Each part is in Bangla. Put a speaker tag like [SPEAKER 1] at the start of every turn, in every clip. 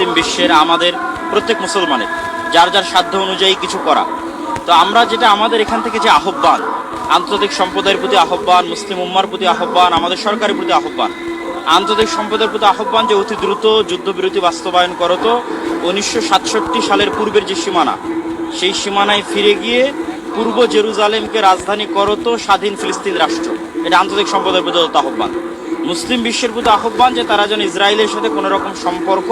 [SPEAKER 1] মুসলিম বিশ্বের আমাদের প্রত্যেক মুসলমানের, যার যার সাধ্য অনুযায়ী কিছু করা। তো আমরা যেটা আমাদের এখান থেকে যে আহ্বান, আন্তর্জাতিক সম্প্রদায়ের প্রতি আহ্বান, মুসলিম উম্মার প্রতি আহ্বান, আমাদের সরকারের প্রতি আহ্বান, আন্তর্জাতিক সম্প্রদায়ের প্রতি আহ্বান যে অতি দ্রুত যুদ্ধবিরতি বাস্তবায়ন করতো উনিশশো সালের পূর্বের যে সীমানা, সেই সীমানায় ফিরে গিয়ে পূর্ব জেরুজালেমকে রাজধানী করতো স্বাধীন ফিলিস্তিন রাষ্ট্র। এটা আন্তর্জাতিক সম্প্রদায়ের প্রতি আহ্বান। মুসলিম বিশ্বের প্রতি আহ্বান যে তারা যেন ইসরায়েলের সাথে কোনো রকম সম্পর্ক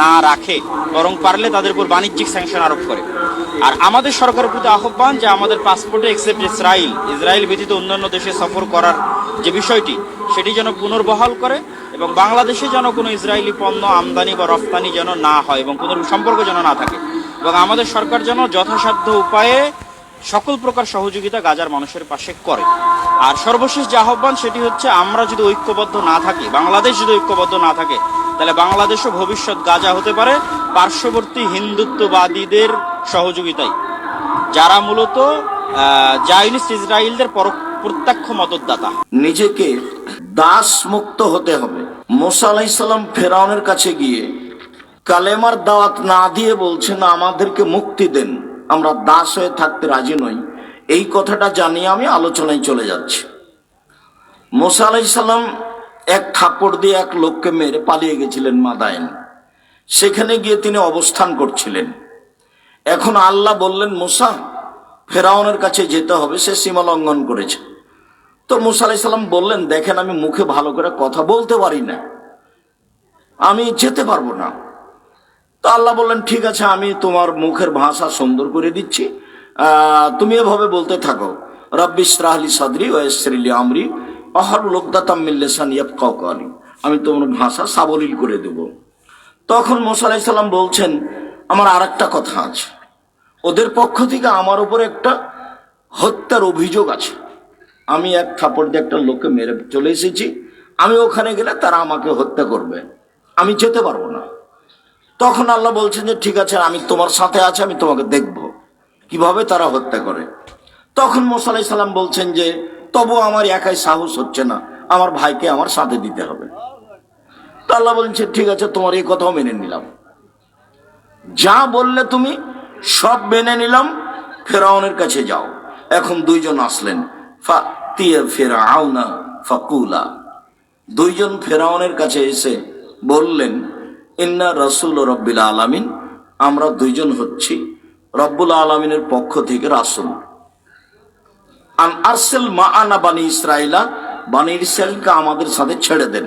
[SPEAKER 1] না রাখে, বরং পারলে তাদের উপর বাণিজ্যিক স্যাংশন আরোপ করে। আর আমাদের সরকারের প্রতি আহ্বান যে আমাদের পাসপোর্টে এক্সেপ্ট ইসরায়েল ইসরায়েল ব্যতীত অন্যান্য দেশে সফর করার যে বিষয়টি, সেটি যেন পুনর্বহাল করে এবং বাংলাদেশে যেন কোনো ইসরায়েলি পণ্য আমদানি বা রফতানি যেন না হয় এবং কোনো সম্পর্ক যেন না থাকে। এবং আমাদের সরকার যেন যথাসাধ্য উপায়ে সকল প্রকার সহযোগিতা গাজার মানুষের পাশে করে। আর সর্বশেষ যে আহ্বান, সেটি হচ্ছে আমরা যদি ঐক্যবদ্ধ না থাকি, বাংলাদেশ যদি ঐক্যবদ্ধ না থাকে তাহলে বাংলাদেশও ভবিষ্যৎ গাজা হতে পারে। পার্শ্ববর্তী হিন্দুত্ববাদীদের সহযোগিতায়। যারা মূলত জায়নিস্ট ইসরায়েলদের পর- প্রত্যক্ষ মদতদাতা।
[SPEAKER 2] নিজেকে দাস মুক্ত হতে হবে। মোসা আলাইসাল্লাম ফেরাউনের কাছে গিয়ে কালেমার দাওয়াত না দিয়ে বলছেন, আমাদেরকে মুক্তি দেন। আমরা দাস হয়ে থাকতে রাজি নই। এই কথাটা জানিয়ে আমি আলোচনায় চলে যাচ্ছি। মোসা আলাইসাল্লাম এক থাপড় দিয়ে এক লোককে মেরে পালিয়ে গেছিলেন মাদায়ন সেখানে গিয়ে তিনি অবস্থান করছিলেন। এখন আল্লাহ বললেন, মোসা, ফেরাউনের কাছে যেতে হবে, সে সীমা লঙ্ঘন করেছে। তো মুসা আলাইসাল্লাম বললেন, দেখেন, আমি মুখে ভালো করে কথা বলতে পারি না। আমি যেতে পারব না। তো আল্লাহ বললেন, ঠিক আছে, আমি তোমার মুখের ভাষা সুন্দর করে দিচ্ছি। তুমি এভাবে বলতে থাকো। রব্বিস রাহলি সাদরি ওয়েসরিলি আমরি। অহর লোকদাতাম মিল্লেসান ইয়াবকাউকালি আমি তোমার ভাষা সাবলীল করে দেব। তখন মোসা আলাইসাল্লাম বলছেন, আমার আর একটা কথা আছে। ওদের পক্ষ থেকে আমার উপরে একটা হত্যার অভিযোগ আছে। আমি এক থাপড় দিয়ে একটা লোককে মেরে চলে এসেছি। আমি ওখানে গেলে তারা আমাকে হত্যা করবে। আমি যেতে পারব না। তখন আল্লাহ বলছেন যে, ঠিক আছে, আমি তোমার সাথে আছে, আমি তোমাকে দেখব। কীভাবে তারা হত্যা করে? তখন সাল্লাম বলছেন যে তবু আমার একাই সাহস হচ্ছে না। আমার ভাইকে আমার সাথে দিতে হবে। তো আল্লাহ বলছে, ঠিক আছে, তোমার এই কথাও মেনে নিলাম। যা বললে তুমি, সব মেনে নিলাম। ফেরাউনের কাছে যাও। এখন দুইজন আসলেন। ফাকুলা। দুইজন ফেরাউনের কাছে এসে বললেন, ইন্না রসুল রব্বিল আলামিন, আমরা দুইজন হচ্ছি। রব্বুল আলমিনের পক্ষ থেকে রাসুল। আন আরসেল মা আনা বানি ইসরাইলা, বানি ইসরায়েলকে আমাদের সাথে ছেড়ে দেন।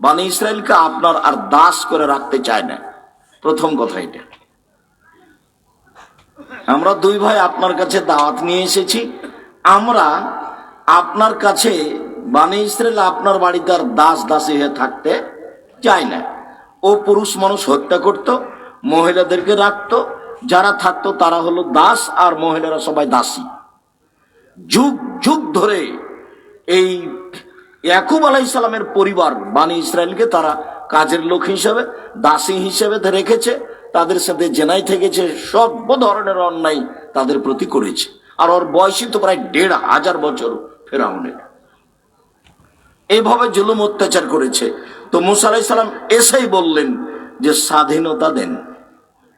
[SPEAKER 2] বানি ইসরায়েলকে আপনার আর দাস করে রাখতে চায় না। প্রথম কথা এটা। আমরা দুই ভাই আপনার কাছে দাওয়াত নিয়ে এসেছি। আমরা আপনার কাছে, বানি ইসরায়েল আপনার বাড়িতে আর দাস দাসী হয়ে থাকতে চায় না। ও পুরুষ মানুষ হত্যা করত, মহিলাদেরকে রাখতো, যারা থাকতো তারা হলো দাস আর মহিলারা সবাই দাসী। যুগ যুগ ধরে এই ইয়াকুব আলাই ইসলামের পরিবার, বানি ইসরায়েলকে তারা কাজের লোক হিসেবে, দাসী হিসেবে রেখেছে, তাদের সাথে জেনাই থেকেছে সর্ব ধরনের অন্যায় তাদের প্রতি করেছে। আর ওর বয়সই তো প্রায় দেড় হাজার বছর ফেরাউনের। এইভাবে জুলুম অত্যাচার করেছে। তো মুসা আলাই সাল্লাম এসেই বললেন যে স্বাধীনতা দেন।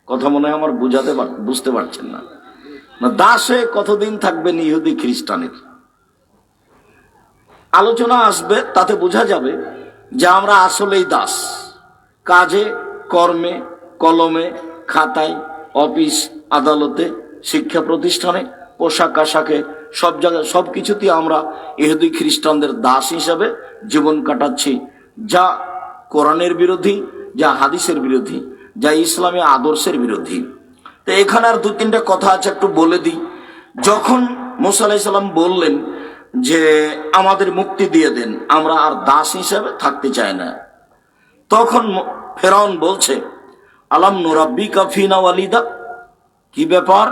[SPEAKER 2] কথা মনে হয় আমার বুঝাতে বুঝতে পারছেন না। দাস কতদিন থাকবেন ইহুদি খ্রিস্টানের? আলোচনা আসবে, তাতে বোঝা যাবে যে আমরা আসলেই দাস। কাজে, কর্মে, কলমে, খাতায়, অফিস, আদালতে, শিক্ষা প্রতিষ্ঠানে, পোশাক আশাকে, সব জায়গায়, সব কিছুতেই আমরা ইহুদি খ্রিস্টানদের দাস হিসাবে জীবন কাটাচ্ছি। যা কোরআনের বিরোধী, যা হাদিসের বিরোধী, যা ইসলামী আদর্শের বিরোধী। তো এখানে আর দু তিনটা কথা আছে, একটু বলে দিই। যখন মোসা আলাইসাল্লাম বললেন যে, আমাদের মুক্তি দিয়ে দেন, আমরা আর দাস হিসাবে থাকতে চাই না। তখন ফেরাউন বলছে, আলাম নোরাব্বি কাফিনা ওয়ালিদা? কি ব্যাপার?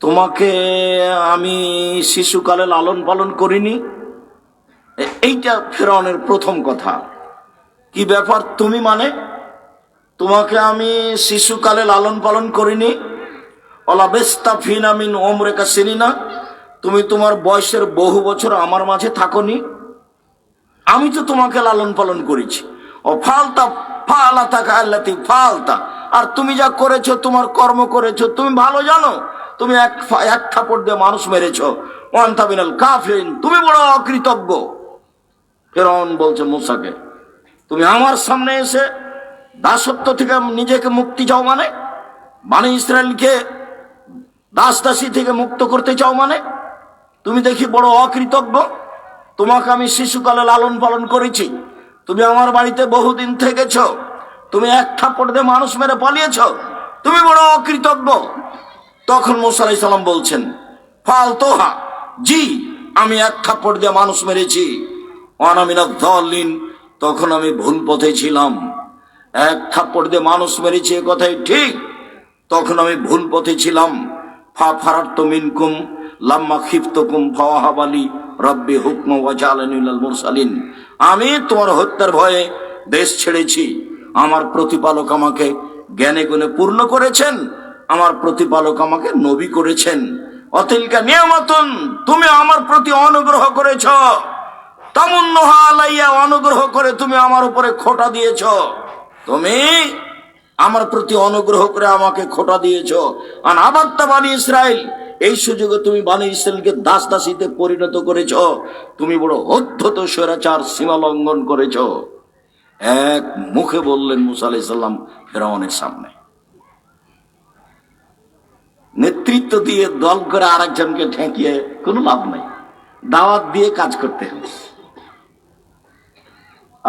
[SPEAKER 2] তোমাকে আমি শিশুকালে লালন পালন করিনি। এইটা ফেরাউনের প্রথম কথা। কি ব্যাপার, তুমি মানে? তোমাকে আমি শিশুকালে লালন পালন করিনি। অলাবেস্তা ফিনামিন ওমরেকা চিনি না তুমি তোমার বয়সের বহু বছর আমার মাঝে থাকনি। আমি তো তোমাকে লালন পালন করেছি। ও ফালতা ফালা সালাতাকা আল্লাতি ফালতা। আর তুমি যা করেছ, তোমার কর্ম করেছ, তুমি ভালো জানো। তুমি এক এক থাপড় দিয়ে মানুষ মেরেছো। ওয়ান্তাবিনাল কাফিরিন, তুমি বড় অকৃতজ্ঞ। ফেরাউন বলছে, মুসাকে, তুমি আমার সামনে এসে দাসত্ব থেকে নিজেকে মুক্তি চাও মানে? মানে ইসরায়েলকে দাস দাসী থেকে মুক্ত করতে চাও মানে? তুমি দেখি বড় অকৃতজ্ঞ। তোমাকে আমি শিশুকালে লালন পালন করেছি। তুমি আমার বাড়িতে বহুদিন থেকেছ। তুমি এক থাপ্পড় দিয়ে মানুষ মেরে পালিয়েছ। তুমি বড় অকৃতজ্ঞ। তখন মোসা আলাইহিস সালাম বলছেন, ফাল তোহা, জি, আমি এক থাপ্পড় দিয়ে মানুষ মেরেছি। অনামিনা দলিন তখন আমি ভুল পথে ছিলাম। এক থাপ্পড় দিয়ে মানুষ মেরেছি, এ কথাই ঠিক। তখন আমি ভুল পথে ছিলাম। ফা ফারাত্ত মিনকুম, লাম্মা খিফতকুম ফাওয়াহাবালি রব্বি হুকম ওয়াজালানিল মুরসালিন। আমি তোমার হত্যার ভয়ে দেশ ছেড়েছি। আমার প্রতিপালক আমাকে জ্ঞানে গুণে পূর্ণ করেছেন। আমার প্রতিপালক আমাকে নবী করেছেন। অতিলকা নিয়ামতন, তুমি আমার প্রতি অনুগ্রহ করেছ। তামুন্নহা আলাইয়া অনুগ্রহ করে তুমি আমার উপরে খোটা দিয়েছ। তুমি আমার প্রতি অনুগ্রহ করে আমাকে খোটা দিয়েছ। আর আবার তা বানি ইসরায়েল এই সুযোগে তুমি বানি ইসরায়েলকে দাস দাসীতে পরিণত করেছ। তুমি বড় অধ্যত স্বৈরাচার সীমা লঙ্ঘন করেছ। এক মুখে বললেন মুসা আলাইসাল্লাম ফেরাউনের সামনে। নেতৃত্ব দিয়ে দল করে আরেকজনকে ঠেকিয়ে কোনো লাভ নাই। দাওয়াত দিয়ে কাজ করতে হবে।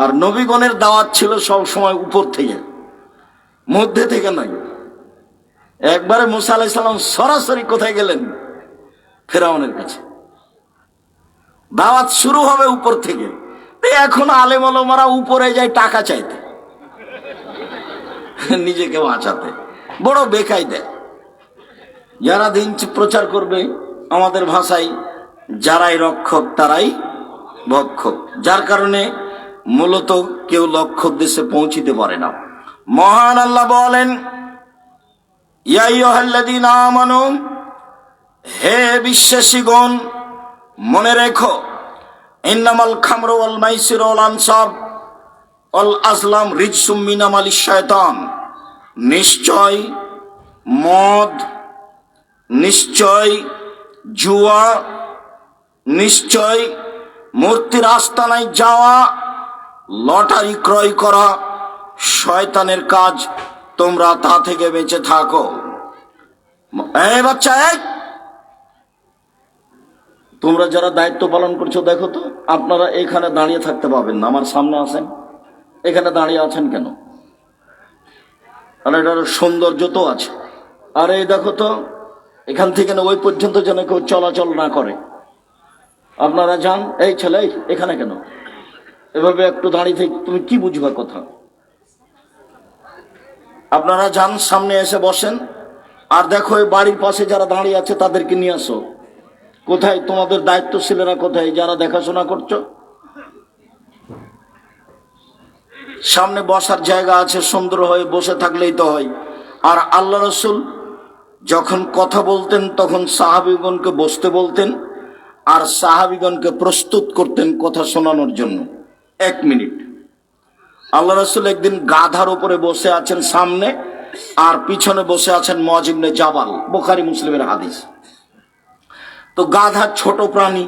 [SPEAKER 2] আর নবীগণের দাওয়াত ছিল সব সময় উপর থেকে, মধ্যে থেকে নয় একবারে মুসা আলাহ আলাইসাল্লাম সরাসরি কোথায় গেলেন? ফেরাউনের কাছে। দাওয়াত শুরু হবে উপর থেকে। এখন আলেম আলমারা উপরে যায় টাকা চাইতে। নিজেকে বাঁচাতে বড় বেকাই দেয় যারা দিন প্রচার করবে আমাদের ভাষায়, যারাই রক্ষক তারাই ভক্ষক। যার কারণে মূলত কেউ লক্ষ্য উদ্দেশ্যে পৌঁছিতে পারে না। মহান আল্লাহ বলেন হে বিশ্বাসীগণ, মনে রেখো, ইন্নামাল খামরু ওয়াল মাইসির ওয়াল আনসাব ওয়াল আসলাম রিজসুম মিন আমালিশ শয়তান। নিশ্চয় মদ, নিশ্চয় জুয়া, নিশ্চয় মূর্তির আস্তানায় যাওয়া লটারি ক্রয় করা শয়তানের কাজ, তোমরা তা থেকে বেঁচে থাকো। বাচ্চা, এই! তোমরা যারা দায়িত্ব পালন করছ, দেখো তো, আপনারা এখানে দাঁড়িয়ে থাকতে পাবেন না। আমার সামনে আছেন এখানে দাঁড়িয়ে আছেন কেন? আর, এটার সৌন্দর্য তো আছে। আর এই দেখো তো, এখান থেকে না, ওই পর্যন্ত যেন কেউ চলাচল না করে। আপনারা যান। এই ছেলে এখানে কেন? এভাবে একটু দাঁড়িয়ে থেকে তুমি কি বুঝবা কথা? আপনারা যান, সামনে এসে বসেন। আর দেখো বাড়ির পাশে যারা দাঁড়িয়ে আছে, তাদেরকে নিয়ে আসো। কোথায় তোমাদের দায়িত্বশীলেরা কোথায়? যারা দেখাশোনা করছ? সামনে বসার জায়গা আছে, সুন্দর হয়ে বসে থাকলেই তো হয়। আর আল্লাহ রসুল যখন কথা বলতেন, তখন সাহাবিগণকে বসতে বলতেন, আর সাহাবিগণকে প্রস্তুত করতেন কথা শোনানোর জন্য। এক মিনিট। আল্লাহ রসুল একদিন গাধার উপরে বসে আছেন সামনে আর পিছনে বসে আছেন মজিবনে জাবাল, বোখারি মুসলিমের হাদিস। তো গাধা ছোট প্রাণী,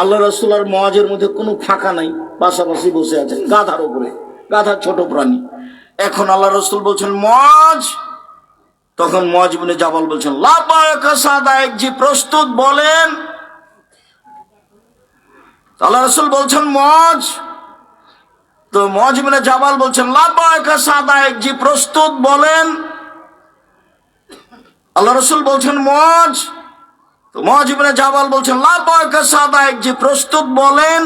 [SPEAKER 2] আল্লাহ রসুল আর মহাজের মধ্যে কোনো ফাঁকা নাই, পাশাপাশি বসে আছেন গাধার উপরে, গাধা ছোট প্রাণী। এখন আল্লাহ রসুল বলছেন মজ তখন মজবিনে জাবাল বলছেন জি প্রস্তুত, বলেন। আল্লাহ রসুল বলছেন মজ তো মজবিনে জাবাল বলছেন জি প্রস্তুত বলেন। আল্লাহ রসুল বলছেন মজ তো মহাজিবনে জাবাল বলছেন সাদায়ক যে প্রস্তুত বলেন।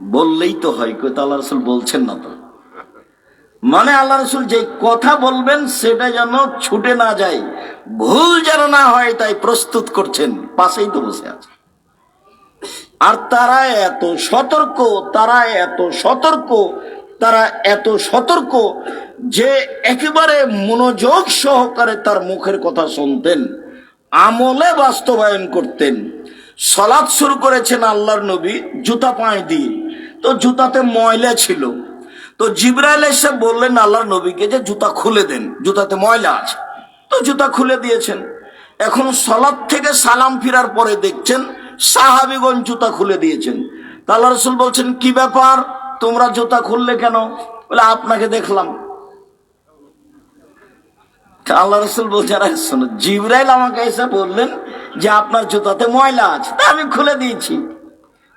[SPEAKER 2] বললেই তো হয়, কই তো আল্লাহ রসুল বলছেন না তো। মানে আল্লাহ রসুল যে কথা বলবেন, সেটা যেন ছুটে না যায়। ভুল যেন না হয়, তাই প্রস্তুত করছেন, পাশেই তো বসে আছে। আর তারা এত সতর্ক, তারা এত সতর্ক, তারা এত সতর্ক যে একেবারে মনোযোগ সহকারে তার মুখের কথা শুনতেন, আমলে বাস্তবায়ন করতেন। সলাৎ শুরু করেছেন আল্লাহর নবী জুতা পায়ে দিয়ে। তো জুতাতে ময়লা ছিল। তো জিব্রাইল এসে বললেন, আল্লাহর নবীকে যে জুতা খুলে দেন, জুতাতে ময়লা আছে। তো জুতা খুলে দিয়েছেন। এখন সলাদ থেকে সালাম ফিরার পরে দেখছেন সাহাবিগঞ্জ জুতা খুলে দিয়েছেন। তা রসুল বলছেন, কি ব্যাপার? তোমরা জুতা খুললে কেন? বলে, আপনাকে দেখলাম। আল্লাহ রসুল বলছেন, "আরে শোনো, জিব্রাইল আমাকে এসে বললেন যে আপনার জুতাতে ময়লা আছে। তা আমি খুলে দিয়েছি।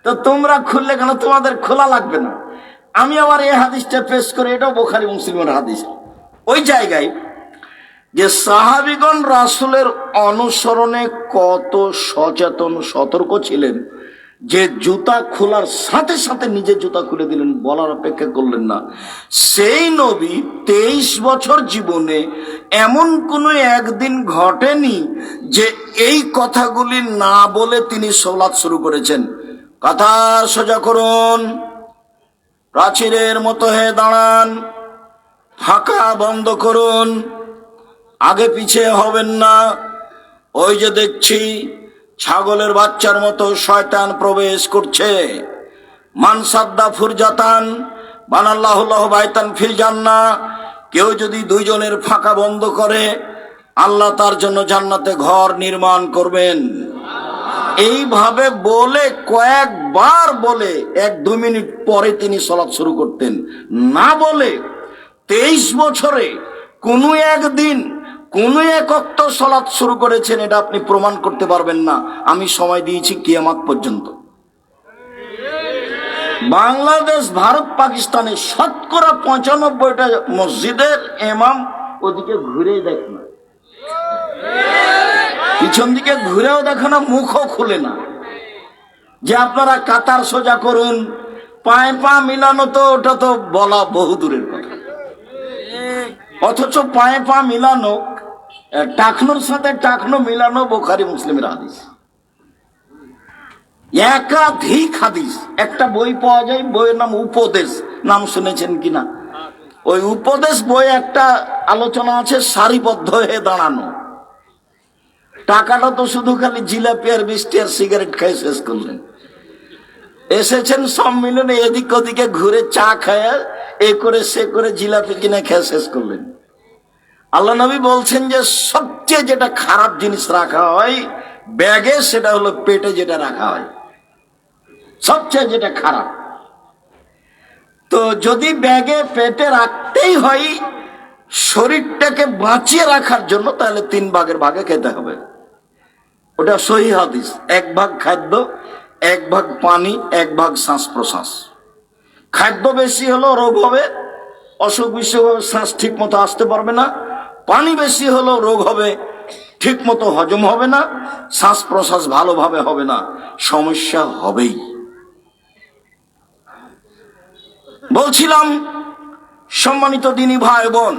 [SPEAKER 2] তো তোমরা খুললে কেন? তোমাদের খোলা লাগবে না। আমি আবার এই হাদিসটা পেশ করে, এটাও বোখারি মুসলিমের হাদিস। ওই জায়গায় যে সাহাবিগণ রাসুলের অনুসরণে কত সচেতন, সতর্ক ছিলেন, যে জুতা খোলার সাথে সাথে নিজে জুতা খুলে দিলেন, বলার অপেক্ষা করলেন না। সেই নবী তেইশ বছর জীবনে এমন কোনো একদিন ঘটেনি যে এই কথাগুলি না বলে তিনি সৌলাদ শুরু করেছেন। কথা সোজা করুন। প্রাচীরের মতো হয়ে দাঁড়ান। ফাঁকা বন্ধ করুন। আগে পিছে হবেন না। ওই যে দেখছি ছাগলের বাচ্চার মতো শয়তান প্রবেশ করছে। মানসাদ্দা ফুরজাতান বানাল্লাহুল্লাহ বাইতান ফিল জান্না। কেউ যদি দুইজনের ফাঁকা বন্ধ করে, আল্লাহ তার জন্য জান্নাতে ঘর নির্মাণ করবেন। এইভাবে বলে, কয়েকবার বলে, এক দু মিনিট পরে তিনি সলাৎ শুরু করতেন। না বলে, তেইশ বছরে কোনো একদিন কোন এক অক্ত সলাৎ শুরু করেছেন এটা আপনি প্রমাণ করতে পারবেন না। আমি সময় দিয়েছি কিয়ামাত পর্যন্ত। বাংলাদেশ, ভারত, পাকিস্তানে শতকরা পঁচানব্বইটা মসজিদের এমাম ওদিকে ঘুরে দেখ না। পিছন দিকে ঘুরেও দেখে না, মুখও খুলে না। যে আপনারা কাতার সোজা করুন, পায়ে পা মিলানো তো, ওটা তো বলা বহু দূরের কথা। অথচ পায়ে পা মিলানো টাকনোর সাথে টাকনো মিলানো বোখারি মুসলিমের হাদিস। একাধিক হাদিস। একটা বই পাওয়া যায়, বইয়ের নাম উপদেশ। নাম শুনেছেন কিনা? ওই উপদেশ বই একটা আলোচনা আছে, সারিবদ্ধ হয়ে দাঁড়ানো। টাকাটা তো শুধু খালি জিলাপি আর মিষ্টি আর সিগারেট খাই শেষ করলেন। এসেছেন সম্মিলনে এদিক ওদিকে ঘুরে চা খায়, এ করে সে করে জিলাপি কিনে খেয়ে শেষ করলেন। আল্লাহ নবী বলছেন যে সবচেয়ে যেটা খারাপ জিনিস রাখা হয়, ব্যাগে সেটা হলো পেটে যেটা রাখা হয়। সবচেয়ে যেটা খারাপ। তো যদি ব্যাগে পেটে রাখতেই হয়, শরীরটাকে বাঁচিয়ে রাখার জন্য তাহলে তিন ভাগের ভাগে খেতে হবে। ওটা সহি হাদিস। এক ভাগ খাদ্য, এক ভাগ পানি, এক ভাগ শ্বাস প্রশ্বাস খাদ্য বেশি হলো রোগ হবে অসুখ বিসুখ হবে, শ্বাস ঠিক মতো আসতে পারবে না। পানি বেশি হলেও রোগ হবে ঠিক মতো হজম হবে না শ্বাস প্রশ্বাস ভালোভাবে হবে না, সমস্যা হবেই। বলছিলাম, সম্মানিত দিনী ভাই বোন